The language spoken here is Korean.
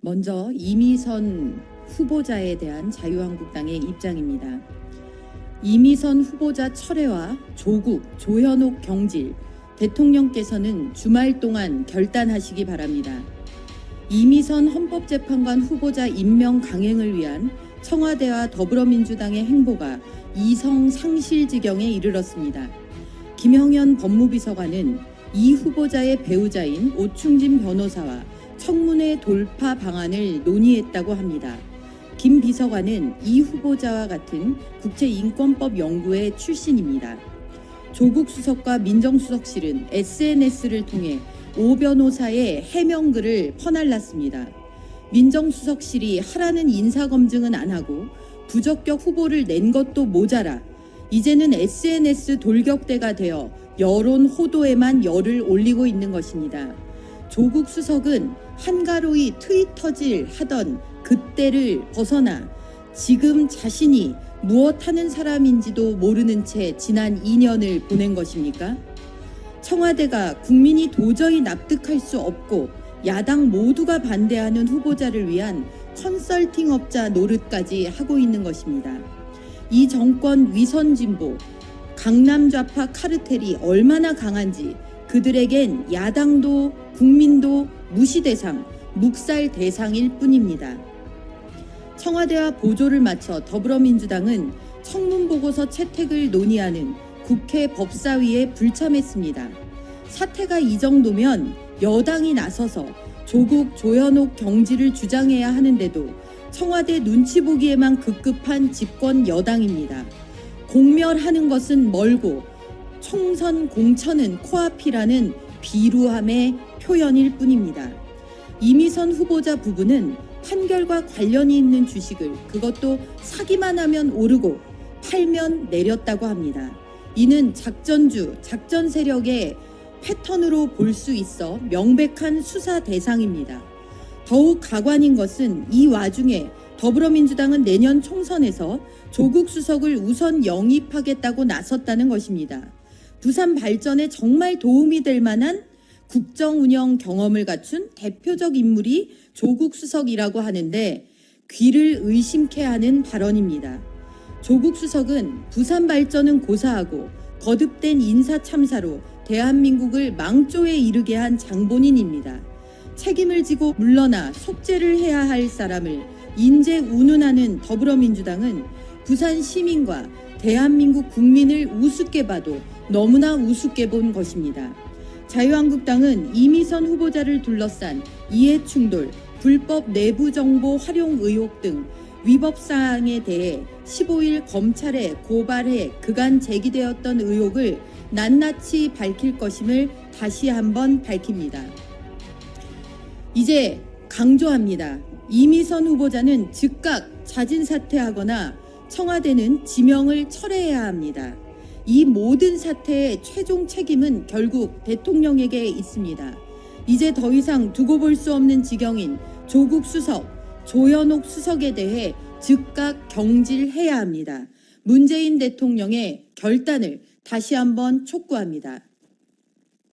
먼저 이미선 후보자에 대한 자유한국당의 입장입니다. 이미선 후보자 철회와 조국, 조현옥 경질 대통령께서는 주말 동안 결단하시기 바랍니다. 이미선 헌법재판관 후보자 임명 강행을 위한 청와대와 더불어민주당의 행보가 이성 상실 지경에 이르렀습니다. 김영현 법무비서관은 이 후보자의 배우자인 오충진 변호사와 청문회 돌파 방안을 논의했다고 합니다. 김 비서관은 이 후보자와 같은 국제인권법 연구회 출신입니다. 조국 수석과 민정수석실은 SNS를 통해 오 변호사의 해명글을 퍼날랐습니다. 민정수석실이 하라는 인사검증은 안 하고 부적격 후보를 낸 것도 모자라 이제는 SNS 돌격대가 되어 여론 호도에만 열을 올리고 있는 것입니다. 조국 수석은 한가로이 트위터질 하던 그때를 벗어나 지금 자신이 무엇 하는 사람인지도 모르는 채 지난 2년을 보낸 것입니까? 청와대가 국민이 도저히 납득할 수 없고 야당 모두가 반대하는 후보자를 위한 컨설팅 업자 노릇까지 하고 있는 것입니다. 이 정권 위선 진보, 강남 좌파 카르텔이 얼마나 강한지 그들에겐 야당도 국민도 무시 대상, 묵살 대상일 뿐입니다. 청와대와 보조를 맞춰 더불어민주당은 청문 보고서 채택을 논의하는 국회 법사위에 불참했습니다. 사태가 이 정도면 여당이 나서서 조국 조현옥 경지를 주장해야 하는데도 청와대 눈치 보기에만 급급한 집권 여당입니다. 공멸하는 것은 멀고 총선 공천은 코앞이라는 비루함의 표현일 뿐입니다. 이미선 후보자 부부는 판결과 관련이 있는 주식을 그것도 사기만 하면 오르고 팔면 내렸다고 합니다. 이는 작전주, 작전 세력의 패턴으로 볼 수 있어 명백한 수사 대상입니다. 더욱 가관인 것은 이 와중에 더불어민주당은 내년 총선에서 조국 수석을 우선 영입하겠다고 나섰다는 것입니다. 부산 발전에 정말 도움이 될 만한 국정 운영 경험을 갖춘 대표적 인물이 조국 수석이라고 하는데 귀를 의심케 하는 발언입니다. 조국 수석은 부산 발전은 고사하고 거듭된 인사 참사로 대한민국을 망조에 이르게 한 장본인입니다. 책임을 지고 물러나 속죄를 해야 할 사람을 인재 운운하는 더불어민주당은 부산 시민과 대한민국 국민을 우습게 봐도 너무나 우습게 본 것입니다. 자유한국당은 이미선 후보자를 둘러싼 이해충돌, 불법 내부 정보 활용 의혹 등 위법 사항에 대해 15일 검찰에 고발해 그간 제기되었던 의혹을 낱낱이 밝힐 것임을 다시 한번 밝힙니다. 이제 강조합니다. 이미선 후보자는 즉각 자진 사퇴하거나 청와대는 지명을 철회해야 합니다. 이 모든 사태의 최종 책임은 결국 대통령에게 있습니다. 이제 더 이상 두고 볼 수 없는 지경인 조국 수석, 조현옥 수석에 대해 즉각 경질해야 합니다. 문재인 대통령의 결단을 다시 한번 촉구합니다.